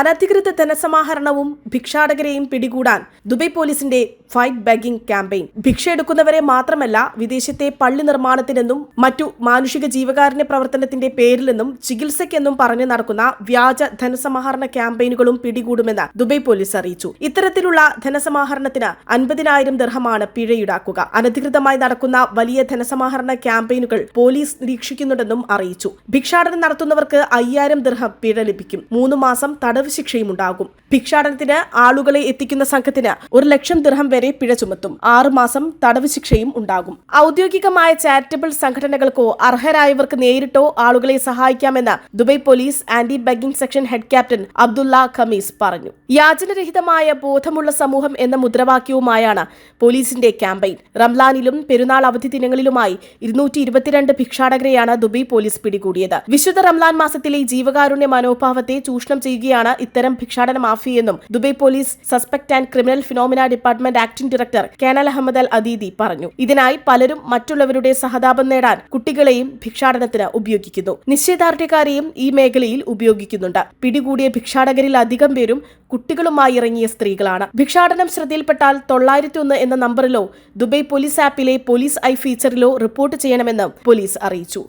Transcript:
അനധികൃത ധനസമാഹരണവും ഭിക്ഷാടകരെയും പിടികൂടാൻ ദുബൈ പോലീസിന്റെ ഫൈറ്റ് ബാഗിംഗ് ക്യാമ്പയിൻ. ഭിക്ഷ എടുക്കുന്നവരെ മാത്രമല്ല വിദേശത്തെ പള്ളി നിർമ്മാണത്തിനെന്നും മറ്റു മാനുഷിക ജീവകാരുണ്യ പ്രവർത്തനത്തിന്റെ പേരിലെന്നും ചികിത്സയ്ക്കെന്നും പറഞ്ഞു നടക്കുന്ന വ്യാജ ധനസമാഹരണ ക്യാമ്പയിനുകളും പിടികൂടുമെന്ന് ദുബൈ പോലീസ് അറിയിച്ചു. ഇത്തരത്തിലുള്ള ധനസമാഹരണത്തിന് അൻപതിനായിരം ദർഹമാണ് പിഴ ഈടാക്കുക അനധികൃതമായി നടക്കുന്ന വലിയ ധനസമാഹരണ ക്യാമ്പയിനുകൾ പോലീസ് നിരീക്ഷിക്കുന്നുണ്ടെന്നും അറിയിച്ചു. ഭിക്ഷാടനം നടത്തുന്നവർക്ക് അയ്യായിരം ദർഹം പിഴ ലഭിക്കും. മൂന്ന് മാസം തടവ് ശിക്ഷയും ഉണ്ടാകും ഭിക്ഷാടനത്തിന് ആളുകളെ എത്തിക്കുന്ന സംഘത്തിന് ഒരു ലക്ഷം ദിർഹം വരെ പിഴ ചുമത്തും. ആറുമാസം തടവ് ശിക്ഷയും ഉണ്ടാകും. ഔദ്യോഗികമായ ചാരിറ്റബിൾ സംഘടനകൾക്കോ അർഹരായവർക്ക് നേരിട്ടോ ആളുകളെ സഹായിക്കാമെന്ന് Dubai police anti begging section head captain Abdullah Khamis പറഞ്ഞു. യാചനരഹിതമായ ബോധമുള്ള സമൂഹം എന്ന മുദ്രാവാക്യവുമായാണ് പോലീസിന്റെ ക്യാമ്പയിൻ. റംലാനിലും പെരുന്നാൾ അവധി ദിനങ്ങളിലുമായി ഇരുന്നൂറ്റി ഇരുപത്തിരണ്ട് ഭിക്ഷാടകരെയാണ് ദുബൈ പോലീസ് പിടികൂടിയത്. വിശുദ്ധ റംലാൻ മാസത്തിലെ ജീവകാരുണ്യ മനോഭാവത്തെ ചൂഷണം ചെയ്യുകയാണ് ഇത്തരം ഭിക്ഷാടന മാഫിയെന്നും Dubai police suspect and criminal phenomena department acting director colonel Ahmed Al Adidi പറഞ്ഞു. ഇതിനായി പലരും മറ്റുള്ളവരുടെ സഹതാപം നേടാൻ കുട്ടികളെയും ഭിക്ഷാടനത്തിന് ഉപയോഗിക്കുന്നു. നിശ്ചയദാർഢ്യക്കാരെയും ഈ മേഖലയിൽ ഉപയോഗിക്കുന്നുണ്ട്. പിടികൂടിയ ഭിക്ഷാടകരിൽ അധികം പേരും കുട്ടികളുമായി ഇറങ്ങിയ സ്ത്രീകളാണ്. ഭിക്ഷാടനം ശ്രദ്ധയിൽപ്പെട്ടാൽ തൊള്ളായിരത്തി ഒന്ന് എന്ന നമ്പറിലോ ദുബൈ പോലീസ് ആപ്പിലെ പോലീസ് ഐ ഫീച്ചറിലോ റിപ്പോർട്ട് ചെയ്യണമെന്ന് പോലീസ് അറിയിച്ചു.